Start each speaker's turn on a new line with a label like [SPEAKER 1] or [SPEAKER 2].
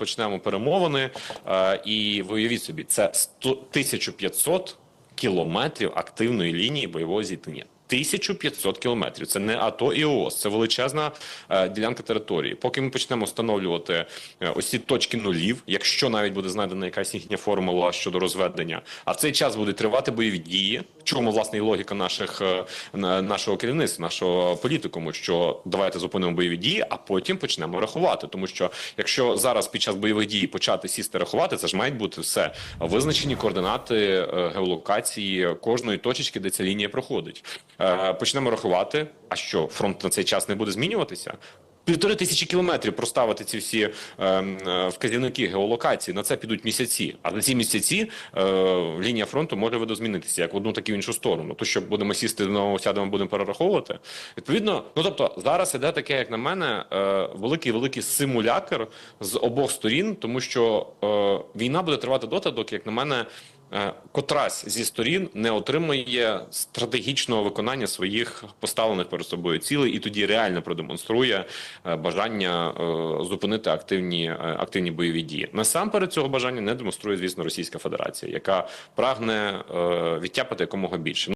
[SPEAKER 1] почнемо перемовини. Е, і уявіть собі, це 100, 1500 кілометрів активної лінії бойового зіткнення. 1500 кілометрів. Це не АТО і ООС, це величезна е, ділянка території. Поки ми почнемо встановлювати е, ось ці точки нулів, якщо навіть буде знайдена якась їхня формула щодо розведення, а в цей час будуть тривати бойові дії. В чому власне і логіка наших е, нашого керівництва, нашого політикуму, що давайте зупинимо бойові дії, а потім почнемо рахувати. Тому що якщо зараз під час бойових дій почати сісти рахувати, це ж мають бути все визначені координати е, геолокації кожної точечки, де ця лінія проходить. Е, Почнемо рахувати. А що фронт на цей час не буде змінюватися? Півтори тисячі кілометрів проставити ці всі е, е, вказівники геолокації на це підуть місяці. А на ці місяці е, лінія фронту може видозмінитися як в одну, так і в іншу сторону. То що будемо сісти знову сядемо, будемо перераховувати. Відповідно, ну тобто зараз іде таке, як на мене, е, великий великий симулятор з обох сторін, тому що е, війна буде тривати доти, доки, як на мене. Е, Котрась зі сторін не отримує стратегічного виконання своїх поставлених перед собою цілей, і тоді реально продемонструє е, бажання е, зупинити активні активні бойові дії. Насамперед цього бажання не демонструє, звісно, Російська Федерація, яка прагне відтяпати якомога більше.